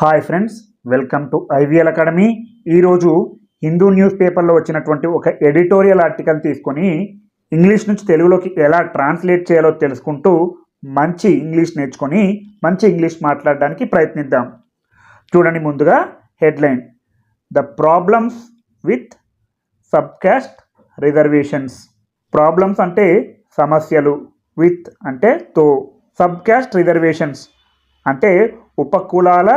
Hi friends welcome to IVL academy. ఈరోజు Hindu news పేపర్లో వచ్చినటువంటి ఒక ఎడిటోరియల్ ఆర్టికల్ తీసుకొని ఇంగ్లీష్ నుంచి తెలుగులోకి ఎలా ట్రాన్స్లేట్ చేయాలో తెలుసుకుంటూ మంచి ఇంగ్లీష్ నేర్చుకొని మంచి ఇంగ్లీష్ మాట్లాడడానికి ప్రయత్నిద్దాం. చూడండి ముందుగా headline. The problems with subcaste reservations. Problems అంటే సమస్యలు విత్ అంటే తో. సబ్కాస్ట్ రిజర్వేషన్స్ అంటే ఉపకులాల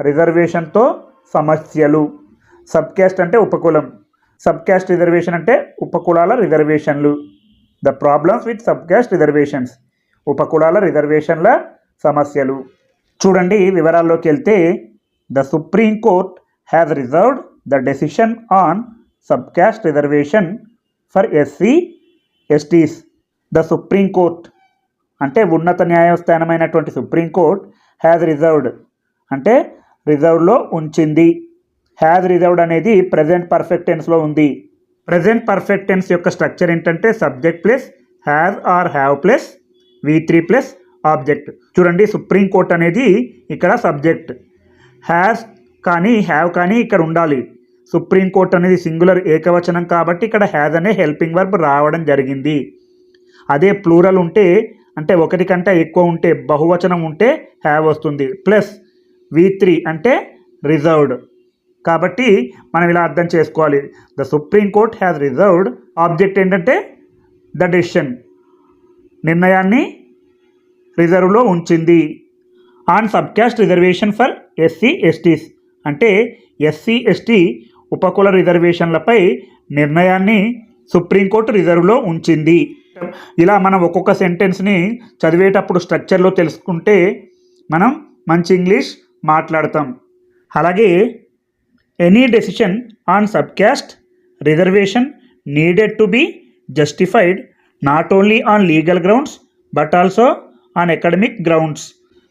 రిజర్వేషన్తో సమస్యలు. సబ్కాస్ట్ అంటే ఉపకులం. సబ్కాస్ట్ రిజర్వేషన్ అంటే ఉపకులాల రిజర్వేషన్లు. The problems with subcaste reservations. ఉపకులాల రిజర్వేషన్ల సమస్యలు. చూడండి వివరాల్లోకి వెళ్తే the supreme court has reserved the decision on subcaste reservation for SC STs. The supreme court అంటే ఉన్నత న్యాయస్థానమైనటువంటి సుప్రీం కోర్ట్ హ్యాజ్ రిజర్వ్డ్. అంటే రిజర్వ్లో ఉంచింది. హ్యాజ్ రిజర్వ్డ్ అనేది ప్రజెంట్ పర్ఫెక్ట్ టెన్స్లో ఉంది. ప్రజెంట్ పర్ఫెక్ట్ టెన్స్ యొక్క స్ట్రక్చర్ ఏంటంటే subject plus has or have plus V three plus object. చూడండి సుప్రీం కోర్ట్ అనేది ఇక్కడ సబ్జెక్ట్. హ్యాస్ కానీ హ్యావ్ కానీ ఇక్కడ ఉండాలి. సుప్రీం కోర్ట్ అనేది సింగులర్ ఏకవచనం కాబట్టి ఇక్కడ హ్యాజ్ అనే హెల్పింగ్ వర్బ్ రావడం జరిగింది. అదే ప్లూరల్ ఉంటే అంటే ఒకటి కంటే ఎక్కువ ఉంటే బహువచనం ఉంటే హ్యావ్ వస్తుంది. ప్లస్ వి త్రీ అంటే రిజర్వ్డ్ కాబట్టి మనం ఇలా అర్థం చేసుకోవాలి. The supreme court has reserved object ఏంటంటే ద డెసిషన్ నిర్ణయాన్ని రిజర్వ్లో ఉంచింది. On subcaste reservation for SC STs అంటే ఎస్సీ ఎస్టీ ఉపకుల రిజర్వేషన్లపై నిర్ణయాన్ని సుప్రీంకోర్టు రిజర్వ్లో ఉంచింది. ఇలా మనం ఒక్కొక్క సెంటెన్స్ని చదివేటప్పుడు స్ట్రక్చర్లో తెలుసుకుంటే మనం మంచి ఇంగ్లీష్ మాట్లాడతాం. అలాగే any decision on subcaste reservation needed to be justified not only on legal grounds but also on academic grounds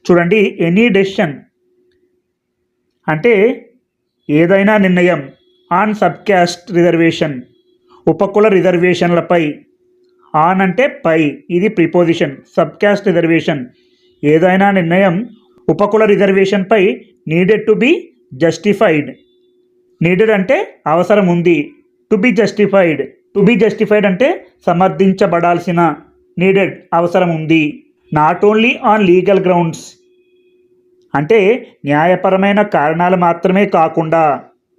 చూడండి ఎనీ డెసిషన్ అంటే ఏదైనా నిర్ణయం ఆన్ సబ్కాస్ట్ రిజర్వేషన్ ఉపకుల రిజర్వేషన్లపై ఆన్ అంటే పై ఇది ప్రిపోజిషన్ సబ్కాస్ట్ రిజర్వేషన్ ఏదైనా నిర్ణయం ఉపకుల రిజర్వేషన్పై needed to be justified needed అంటే అవసరం ఉంది. To be justified to be justified అంటే సమర్థించబడాల్సిన నీడెడ్ అవసరం ఉంది. Not only on legal grounds అంటే న్యాయపరమైన కారణాలు మాత్రమే కాకుండా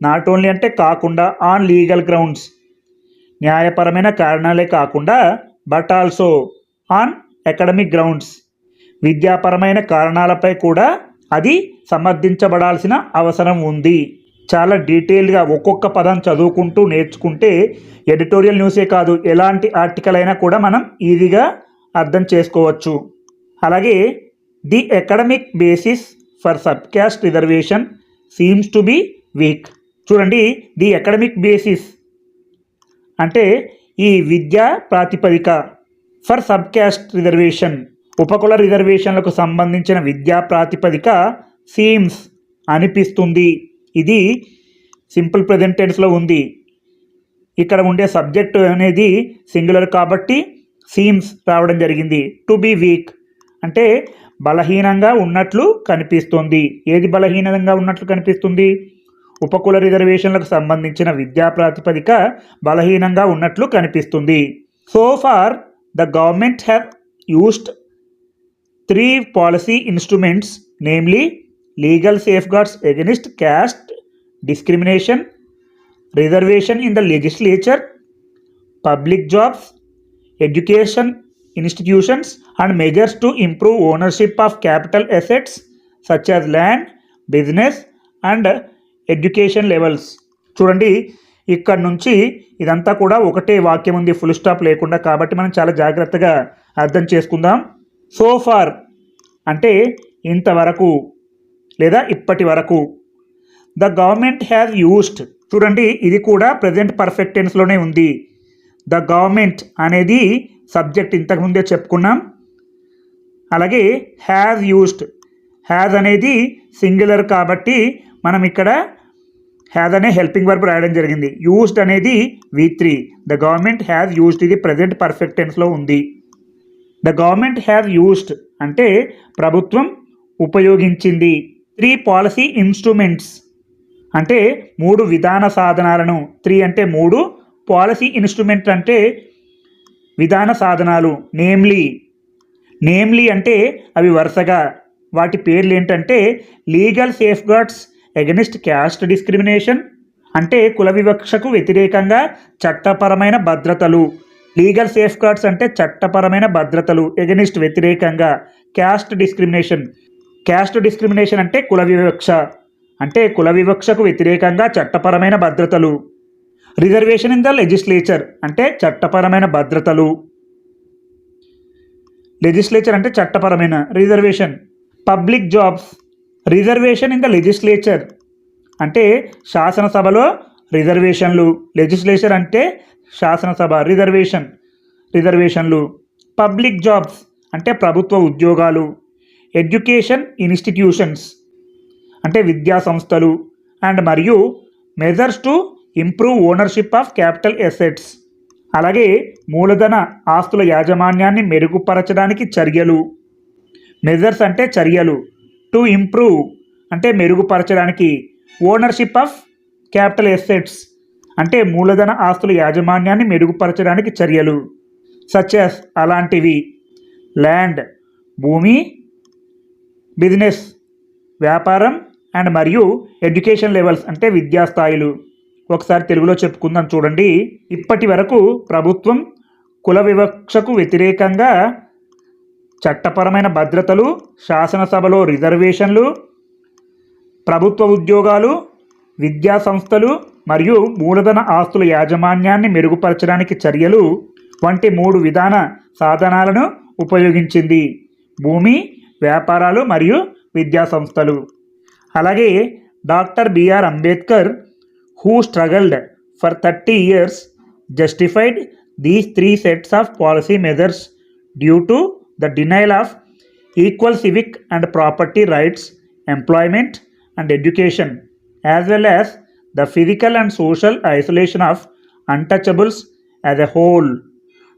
నాట్ ఓన్లీ అంటే కాకుండా ఆన్ లీగల్ గ్రౌండ్స్ న్యాయపరమైన కారణాలే కాకుండా but also on academic grounds విద్యాపరమైన కారణాలపై కూడా అది సమర్థించబడాల్సిన అవసరం ఉంది. చాలా డీటెయిల్గా ఒక్కొక్క పదం చదువుకుంటూ నేర్చుకుంటే ఎడిటోరియల్ న్యూసే కాదు ఎలాంటి ఆర్టికల్ అయినా కూడా మనం ఈజీగా అర్థం చేసుకోవచ్చు. అలాగే the academic basis for subcaste reservation seems to be weak. చూడండి ది అకాడమిక్ బేసిస్ అంటే ఈ విద్యా ప్రాతిపదిక ఫర్ సబ్కాస్ట్ రిజర్వేషన్. ఉపకుల రిజర్వేషన్లకు సంబంధించిన విద్యా ప్రాతిపదిక సీమ్స్ అనిపిస్తుంది. ఇది సింపుల్ ప్రజెంటెన్స్లో ఉంది. ఇక్కడ ఉండే సబ్జెక్ట్ అనేది సింగులర్ కాబట్టి సీమ్స్ రావడం జరిగింది. టు బీ వీక్ అంటే బలహీనంగా ఉన్నట్లు కనిపిస్తుంది. ఏది బలహీనంగా ఉన్నట్లు కనిపిస్తుంది? ఉపకుల రిజర్వేషన్లకు సంబంధించిన విద్యా ప్రాతిపదిక బలహీనంగా ఉన్నట్లు కనిపిస్తుంది. So far the government have used three policy instruments namely legal safe guards against caste discrimination reservation in the legislature public jobs education institutions and measures to improve ownership of capital assets such as land business and education levels. చూడండి ఇక్కడ నుంచి ఇదంతా కూడా ఒకటే వాక్యం ఉంది full stop లేకుండా. కాబట్టి మనం చాలా జాగ్రత్తగా అర్థం చేసుకుందాం. సో ఫార్ అంటే ఇంతవరకు లేదా ఇప్పటి వరకు. ద గవర్నమెంట్ హ్యాజ్ యూస్డ్ చూడండి ఇది కూడా ప్రజెంట్ పర్ఫెక్ట్ టెన్స్లోనే ఉంది. ద గవర్నమెంట్ అనేది సబ్జెక్ట్ ఇంతకుముందే చెప్పుకున్నాం. అలాగే హ్యాజ్ యూస్డ్ హ్యాజ్ అనేది సింగులర్ కాబట్టి మనం ఇక్కడ హ్యాజ్ అనే హెల్పింగ్ వర్బ్ రాయడం జరిగింది. యూస్డ్ అనేది V three the government has used ఇది ప్రజెంట్ పర్ఫెక్ట్ టెన్స్లో ఉంది. ద గవర్నమెంట్ హ్యాజ్ యూస్డ్ అంటే ప్రభుత్వం ఉపయోగించింది. త్రీ పాలసీ ఇన్స్ట్రుమెంట్స్ అంటే మూడు విధాన సాధనాలను. త్రీ అంటే మూడు పాలసీ ఇన్స్ట్రుమెంట్ అంటే విధాన సాధనాలు నేమ్లీ. నేమ్లీ అంటే అవి వరుసగా. వాటి పేర్లు ఏంటంటే legal safe guards against caste discrimination అంటే కుల వివక్షకు వ్యతిరేకంగా చట్టపరమైన భద్రతలు. లీగల్ సేఫ్గార్డ్స్ అంటే చట్టపరమైన భద్రతలు ఎగనిస్ట్ వ్యతిరేకంగా. Caste discrimination. క్యాస్ట్ డిస్క్రిమినేషన్ అంటే కుల వివక్ష. అంటే కుల వివక్షకు వ్యతిరేకంగా చట్టపరమైన భద్రతలు. రిజర్వేషన్ ఇన్ ద లెజిస్లేచర్ అంటే చట్టపరమైన భద్రతలు. లెజిస్లేచర్ అంటే చట్టపరమైన reservation. Public jobs. Reservation in the legislature. అంటే శాసనసభలో రిజర్వేషన్లు. లెజిస్లేచర్ అంటే శాసనసభ రిజర్వేషన్. రిజర్వేషన్లు పబ్లిక్ జాబ్స్ అంటే ప్రభుత్వ ఉద్యోగాలు ఎడ్యుకేషన్ ఇన్స్టిట్యూషన్స్ అంటే విద్యా సంస్థలు అండ్ మరియు measures to improve ownership of capital assets. అలాగే మూలధన ఆస్తుల యాజమాన్యాన్ని మెరుగుపరచడానికి చర్యలు. మెజర్స్ అంటే చర్యలు. టు ఇంప్రూవ్ అంటే మెరుగుపరచడానికి ఓనర్షిప్ ఆఫ్ క్యాపిటల్ ఎసెట్స్. అంటే మూలధన ఆస్తుల యాజమాన్యాన్ని మెరుగుపరచడానికి చర్యలు. సచెస్ అలాంటివి. ల్యాండ్ భూమి బిజినెస్ వ్యాపారం అండ్ మరియు ఎడ్యుకేషన్ లెవెల్స్ అంటే విద్యా స్థాయిలు ఒకసారి తెలుగులో చెప్పుకుందాం చూడండి. ఇప్పటి వరకు ప్రభుత్వం కుల వివక్షకు వ్యతిరేకంగా చట్టపరమైన భద్రతలు శాసనసభలో రిజర్వేషన్లు ప్రభుత్వ ఉద్యోగాలు విద్యా సంస్థలు మరియు మూలధన ఆస్తుల యాజమాన్యాన్ని మెరుగుపరచడానికి చర్యలు వంటి మూడు విధాన సాధనాలను ఉపయోగించింది. భూమి వ్యాపారాలు మరియు విద్యా సంస్థలు అలాగే doctor BR Ambedkar who struggled for thirty years justified these three sets of policy measures due to the denial of equal civic and property rights employment and education as well as the physical and social isolation of untouchables as a whole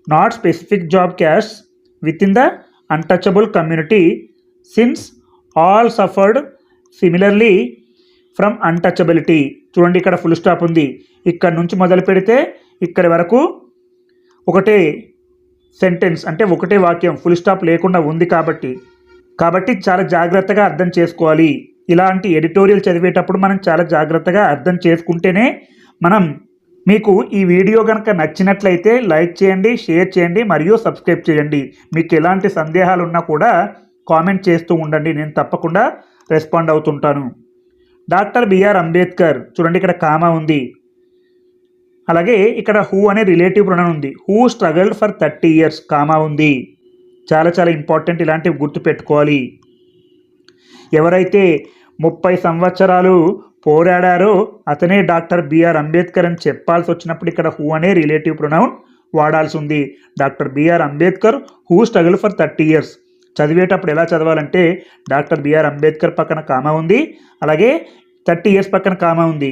not specific subcaste within the untouchable community since all suffered similarly from untouchability. చూడండి ఇక్కడ full stop ఉంది. ఇక్కడ నుంచి మొదలు పెడితే ఇక్కడి వరకు ఒకటే సెంటెన్స్ అంటే ఒకటే వాక్యం ఫుల్ స్టాప్ లేకుండా ఉంది కాబట్టి. కాబట్టి చాలా జాగ్రత్తగా అర్థం చేసుకోవాలి. ఇలాంటి ఎడిటోరియల్ చదివేటప్పుడు మనం చాలా జాగ్రత్తగా అర్థం చేసుకుంటేనే మనం మీకు ఈ వీడియో కనుక నచ్చినట్లయితే లైక్ చేయండి షేర్ చేయండి మరియు సబ్స్క్రైబ్ చేయండి. మీకు ఎలాంటి సందేహాలు ఉన్నా కూడా కామెంట్ చేస్తూ ఉండండి. నేను తప్పకుండా రెస్పాండ్ అవుతుంటాను. డాక్టర్ బిఆర్ అంబేద్కర్ చూడండి ఇక్కడ కామా ఉంది. అలాగే ఇక్కడ హూ అనే రిలేటివ్ ప్రొనౌన్ ఉంది. Who struggled for thirty years comma ఉంది. చాలా చాలా ఇంపార్టెంట్ ఇలాంటివి గుర్తుపెట్టుకోవాలి. ఎవరైతే ముప్పై సంవత్సరాలు పోరాడారో. అతనే డాక్టర్ బిఆర్ అంబేద్కర్ అని చెప్పాల్సి వచ్చినప్పుడు ఇక్కడ హూ అనే రిలేటివ్ ప్రొనౌన్ వాడాల్సి ఉంది. Doctor BR Ambedkar who struggle for thirty years. చదివేటప్పుడు ఎలా చదవాలంటే డాక్టర్ బిఆర్ అంబేద్కర్ పక్కన కామా ఉంది అలాగే థర్టీ ఇయర్స్ పక్కన కామా ఉంది.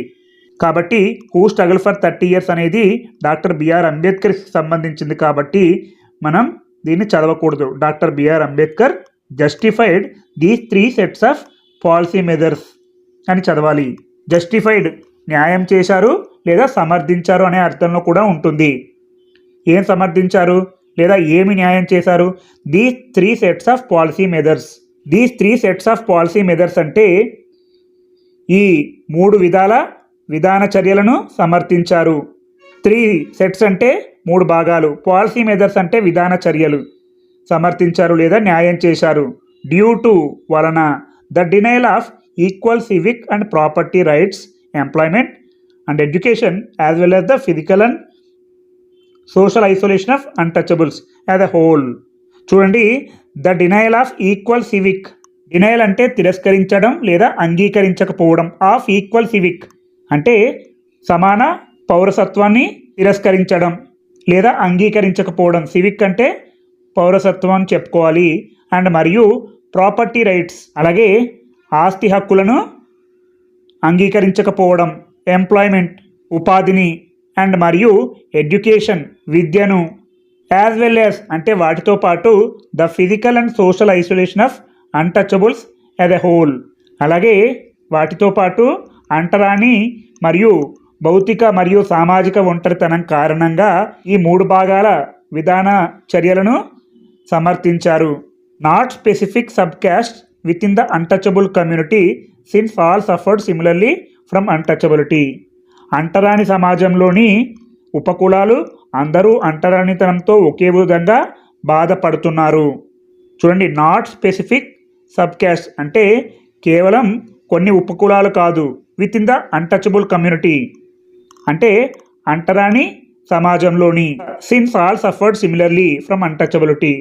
కాబట్టి who struggle for thirty years అనేది డాక్టర్ బిఆర్ అంబేద్కర్కి సంబంధించింది కాబట్టి మనం దీన్ని చదవకూడదు. Doctor BR Ambedkar justified these three sets of policy measures అని చదవాలి. జస్టిఫైడ్ న్యాయం చేశారు లేదా సమర్థించారు అనే అర్థంలో కూడా ఉంటుంది. ఏం సమర్థించారు లేదా ఏమి న్యాయం చేశారు? These three sets of policy measures these three sets of policy measures అంటే ఈ మూడు విధాల విధాన చర్యలను సమర్థించారు. త్రీ సెట్స్ అంటే మూడు భాగాలు. పాలసీ మెదర్స్ అంటే విధాన చర్యలు. సమర్థించారు లేదా న్యాయం చేశారు. డ్యూ టు వలన the denial of equal civic and property rights employment and education as well as the physical and social isolation of untouchables as a whole చూడండి the denial of equal civic denial అంటే తిరస్కరించడం లేదా అంగీకరించకపోవడం. Of equal civic అంటే సమాన పౌరసత్వాన్ని తిరస్కరించడం లేదా అంగీకరించకపోవడం. Civic అంటే పౌరసత్వం అని చెప్పుకోవాలి. అండ్ మరియు ప్రాపర్టీ రైట్స్ అలాగే ఆస్తి హక్కులను అంగీకరించకపోవడం ఎంప్లాయ్మెంట్ ఉపాధిని అండ్ మరియు ఎడ్యుకేషన్ విద్యను యాజ్ వెల్ యాజ్ అంటే వాటితో పాటు the physical and social isolation of untouchables as a whole. అలాగే వాటితో పాటు అంటరాని మరియు భౌతిక మరియు సామాజిక ఒంటరితనం కారణంగా ఈ మూడు భాగాల విధాన చర్యలను సమర్థించారు. Not specific subcaste within the untouchable community since all suffered similarly from untouchability అంటరాని సమాజంలోని ఉపకులాలు అందరూ అంటరానితనంతో ఒకే విధంగా బాధపడుతున్నారు. చూడండి నాట్ స్పెసిఫిక్ సబ్కాస్ట్ అంటే కేవలం కొన్ని ఉపకులాలు కాదు within the untouchable community అంటే అంటరాని సమాజంలోని since all suffered similarly from untouchability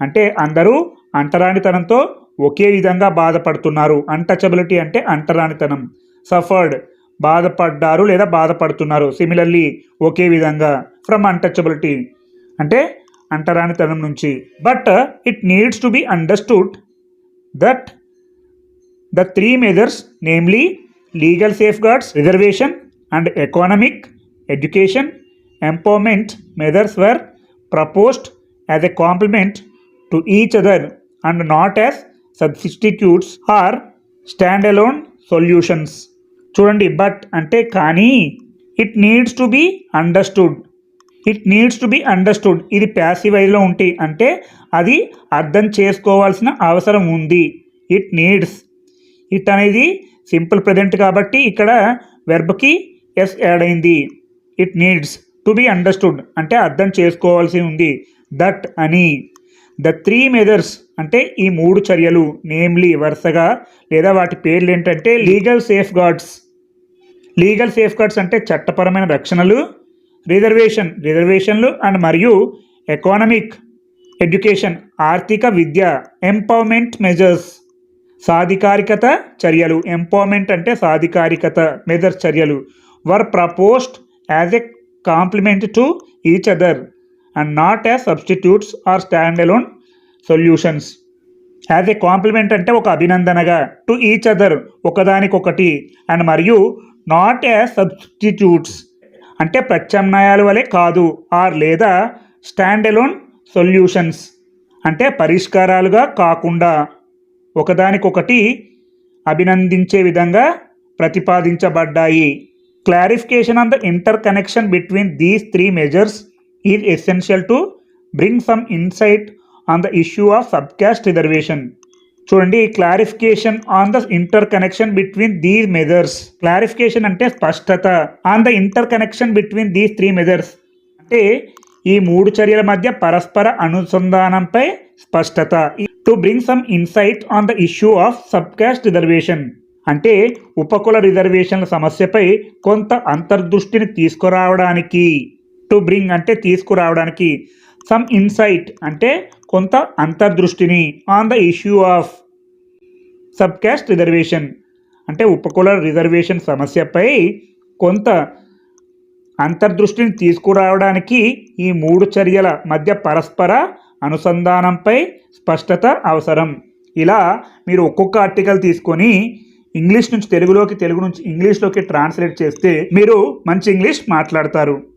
అంటే అందరూ అంటరానితనంతో ఒకే విధంగా బాధపడుతున్నారు. అన్టచబిలిటీ అంటే అంటరానితనం సఫర్డ్ బాధపడ్డారు లేదా బాధపడుతున్నారు. సిమిలర్లీ ఒకే విధంగా ఫ్రమ్ అన్టచబిలిటీ అంటే అంటరానితనం నుంచి. But it needs to be understood that the three measures namely legal safeguards reservation and economic education empowerment measures were proposed as a complement to each other and not as substitutes or stand alone solutions చూడండి but అంటే కానీ it needs to be understood it needs to be understood ఇది ప్యాసివైజ్లో ఉంటే అంటే అది అర్థం చేసుకోవాల్సిన అవసరం ఉంది. ఇట్ నీడ్స్ ఇట్ అనేది సింపుల్ ప్రజెంట్ కాబట్టి ఇక్కడ వెర్బ్కి ఎస్ యాడ్ అయింది. It needs to be understood అంటే అర్థం చేసుకోవాల్సి ఉంది. దట్ అని. ద త్రీ మెజర్స్ అంటే ఈ మూడు చర్యలు నేమ్లీ వరుసగా లేదా వాటి పేర్లు ఏంటంటే legal safe guards legal safe guards అంటే చట్టపరమైన రక్షణలు రిజర్వేషన్ రిజర్వేషన్లు అండ్ మరియు ఎకానమిక్ ఎడ్యుకేషన్ ఆర్థిక విద్య ఎంపవర్మెంట్ మెజర్స్ సాధికారికత చర్యలు ఎంపవర్మెంట్ అంటే సాధికారికత మెజర్స్ చర్యలు. Were proposed as a complement to each other and not as substitutes or stand alone solutions as a complement అంటే ఒక అభినందనగా టు ఈచ్ అదర్ ఒకదానికొకటి అండ్ మరియు నాట్ యాజ్ సబ్స్టిట్యూట్స్ అంటే ప్రత్యామ్నాయాల వలె కాదు ఆర్ లేదా స్టాండ్ అలోన్ సొల్యూషన్స్ అంటే పరిష్కారాలుగా కాకుండా ఒకదానికొకటి అభినందించే విధంగా ప్రతిపాదించబడ్డాయి. Clarification on the interconnection between these three measures is essential to bring some insight on the issue of subcaste reservation చూడండి clarification on the interconnection between these measures clarification అంటే స్పష్టత. On the interconnection between these three measures అంటే ఈ మూడు చర్యల మధ్య పరస్పర అనుసంధానంపై స్పష్టత. To bring some insight on the issue of subcaste reservation అంటే ఉపకుల రిజర్వేషన్ల సమస్యపై కొంత అంతర్దృష్టిని తీసుకురావడానికి. టు బ్రింగ్ అంటే తీసుకురావడానికి. సమ్ ఇన్సైట్ అంటే కొంత అంతర్దృష్టిని. On the issue of subcaste reservation అంటే ఉపకుల రిజర్వేషన్ సమస్యపై కొంత అంతర్దృష్టిని తీసుకురావడానికి ఈ మూడు చర్యల మధ్య పరస్పర అనుసంధానంపై స్పష్టత అవసరం. ఇలా మీరు ఒక్కొక్క ఆర్టికల్ తీసుకొని ఇంగ్లీష్ నుంచి తెలుగులోకి తెలుగు నుంచి ఇంగ్లీష్లోకి ట్రాన్స్లేట్ చేస్తే మీరు మంచి ఇంగ్లీష్ మాట్లాడతారు.